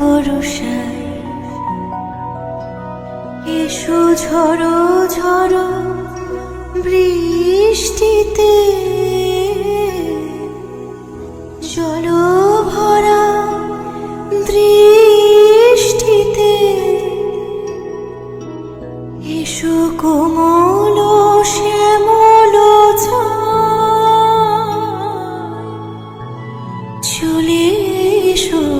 এক বরসায় এসো ঝড়ো বৃষ্টিতে। জল ভরা দৃষ্টিতে। এসো কোমল শ্যামল। চলে এসো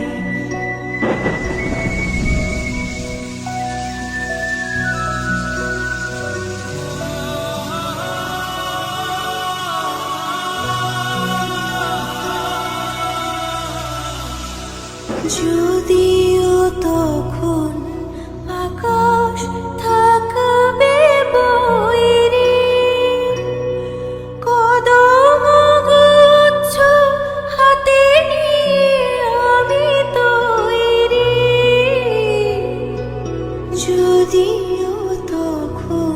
যদিও তখন আকাশ থাকবে বৈরি কদম হাতে নিয়ে আমি যদিও তখন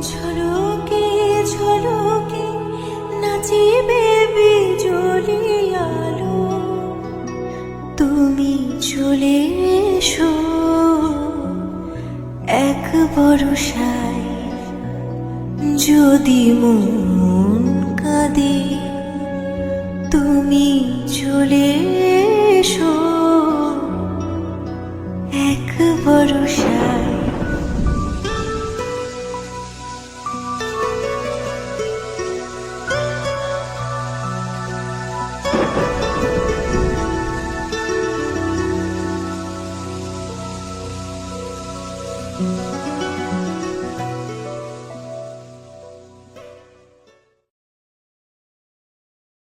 ঝলকে ঝলকে নাচিবে বিজলি আলো। তুমি চলে এসো এক বরসায়, যদি মন কাঁদে। তুমি চলে এসো এক বরসায়।